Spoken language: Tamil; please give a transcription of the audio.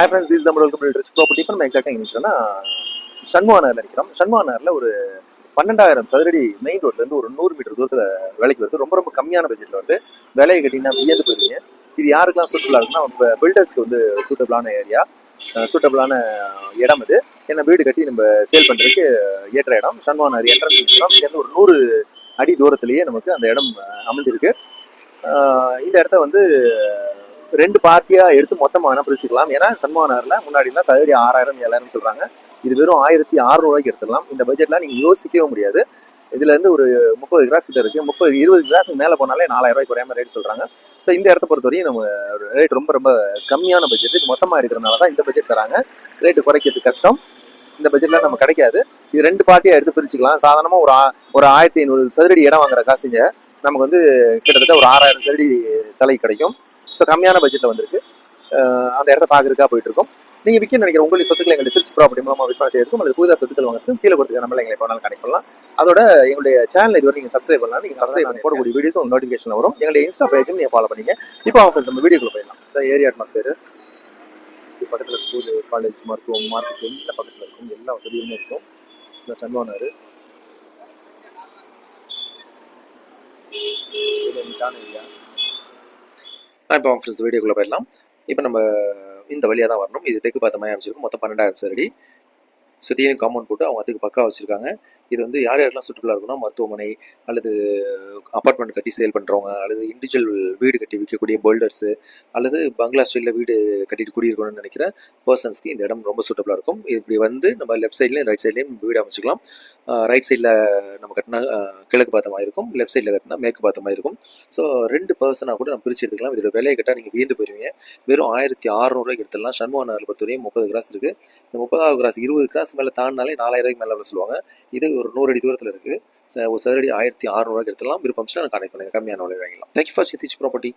ஹை ஃப்ரெண்ட்ஸ் திஸ் நம்ம வெல்கம் ட்ரெஸ் ப்ராப்பர்ட்டி இப்போ நம்ம எக்ஸாக்டாக எங்கே நிற்கிறோம்னா ஷண்முகாநகரில் இருக்கிறோம் ஷண்முகாநகரில் ஒரு பன்னெண்டாயிரம் சதுரடி மெயின் ரோட்லேருந்து ஒரு நூறு மீட்டர் தூரத்தில் விலைக்கு வருது. ரொம்ப ரொம்ப கம்மியான பட்ஜெட்டில் வந்து விலையை கட்டினா வியந்து போயிருவீங்க. இது யாருக்கெல்லாம் சூட்டபுளாக இருக்குன்னா இப்போ பில்டர்ஸ்க்கு வந்து சூட்டபிளான ஏரியா சூட்டபிளான இடம் இது என்ன வீடு கட்டி நம்ம சேல் பண்ணுறதுக்கு ஏற்ற இடம். ஷண்முகாநகர் என்ட்ரன்ஸ் இடம் இங்கேருந்து ஒரு நூறு அடி தூரத்துலேயே நமக்கு அந்த இடம் அமைஞ்சிருக்கு. இந்த இடத்த வந்து ரெண்டு பார்ட்டியாக எடுத்து மொத்தமாக வேணால் பிரிச்சுக்கலாம். ஏன்னா சன்மானாரில் முன்னாடிலாம் சதுரடி ஆறாயிரம் ஏழாயிரம் சொல்கிறாங்க இது வெறும் ஆயிரத்தி அறுநூறுவாய்க்கு எடுத்துடலாம். இந்த பட்ஜெட்லாம் நீங்கள் யோசிக்கவே முடியாது. இதுலேருந்து ஒரு முப்பது கிராஸ் கிட்ட இருக்குது முப்பது இருபது கிராஸுக்கு மேலே போனாலே நாலாயிரம் குறையாம ரேட் சொல்கிறாங்க ஸோ இந்த இடத்த பொறுத்தவரையும் நம்ம ரேட் ரொம்ப ரொம்ப கம்மியான பட்ஜெட் மொத்தமாக எடுக்கிறனால தான் இந்த பட்ஜெட் தராங்க. ரேட்டு குறைக்கிறது கஷ்டம். இந்த பட்ஜெட்லாம் நம்ம கிடைக்காது. இது ரெண்டு பார்ட்டியாக எடுத்து பிரிச்சுக்கலாம். சாதாரணமாக ஒரு ஆ- ஒரு ஆயிரத்தி ஐநூறு சதுரடி இடம் வாங்குற காசுங்க நமக்கு வந்து கிட்டத்தட்ட ஒரு ஆறாயிரம் சதுரடி தலை கிடைக்கும். ஸோ கம்மியான பட்ஜெட்டில் வந்திருக்கு. அந்த இடத்த பார்க்குறதுக்காக போயிட்டு இருக்கோம் நீங்க விற்க நினைக்கிற உங்களுடைய சொத்துக்களை எங்களுக்கு திருச்சி ப்ராப்பர்ட்டி மூலமாக விற்பனை செய்யறதுக்கும் அல்லது புதிதாக சொத்துக்கள் வாங்குறதுக்கும் கீழே கொடுத்துக்க நம்மளை எங்களை போனாலும் கனெக்ட் பண்ணலாம். அதோட எங்களுடைய சேனல் இதுவரை நீங்கள் நீங்க சப்ஸ்கிரைப் பண்ணலாம் நீங்க சப்ஸ்கிரைப் பண்ணி போடக்கூடிய வீடியோஸ் உங்களுக்கு நோட்டிஃபிகேஷன் வரும். எங்களுடைய இன்ஸ்டா பேஜும் நீங்கள் ஃபாலோ பண்ணிங்க. இப்போ அவங்க நம்ம வீடியோக்குள்ள போயிடலாம். இந்த ஏரியா அட்மாஸ்பியர் பக்கத்தில் ஸ்கூல் காலேஜ் மருத்துவம் மார்க்கெட் எல்லாம் பக்கத்துல இருக்கும். எல்லா வசதியுமே இருக்கும். இந்த சன்வானாரு ஏரியா இப்போ ஃப்ரெண்ட்ஸ் வீடியோக்குள்ளே போயிடலாம். இப்போ நம்ம இந்த வழியாக தான் வரணும். இது தெற்கு பார்த்த மாதிரி அமைச்சிருக்கும் மொத்தம் பன்னெண்டாயிரம் சரடி சுற்றியும் காம்பவுண்ட் போட்டு அவங்க அதுக்கு பக்கா வச்சுருக்காங்க. இது வந்து யார் யாரெல்லாம் சுற்றுலா இருக்குன்னா மருத்துவமனை அல்லது அப்பார்ட்மெண்ட் கட்டி சேல் பண்ணுறவங்க அல்லது இண்டிவிஜுவல் வீடு கட்டி விற்கக்கூடிய பில்டர்ஸு அல்லது பங்களா ஸ்டைலில் வீடு கட்டிட்டு குடியிருக்கணும்னு நினைக்கிற பர்சன்ஸ்க்கு இந்த இடம் ரொம்ப சூட்டபுளாக இருக்கும். இப்படி வந்து நம்ம லெஃப்ட் சைட்லேயும் ரைட் சைட்லேயும் வீடு அமைச்சிக்கலாம். ரைட் சைடில் நம்ம கட்டினா கிழக்கு பார்த்தமாக இருக்கும் லெஃப்ட் சைடில் கட்டினா மேற்கு பார்த்தமாக இருக்கும் ஸோ ரெண்டு பர்சனாக கூட நம்ம பிரித்து எடுத்துக்கலாம். இதோட விலையை கட்டால் நீங்கள் வியந்து போயிருவீங்க. வெறும் ஆயிரத்தி அறநூறுவாய்க்கு எடுத்துடலாம். சண்முக நகர் பொறுத்தவரையும் முப்பது கிராஸ் இருக்குது இந்த முப்பதாவது கிராஸ் இருபது கிராஸ் மேலே தாண்டினாலே நாலாயிரம் ரூபாய்க்கு மேலே சொல்லுவாங்க. இது ஒரு நூறு அடி தூரத்தில் இருக்குது ஒரு சதுரடி ஆயிரத்தி அறநூறுவாய்க்கு எடுத்துலாம் விருப்பம் நான் கனெக்ட் பண்ணுங்கள் கம்மியான விலை வாங்கிக்கலாம் தேங்க்யூ ஃபார் சித்திச் ப்ராப்பர்ட்டி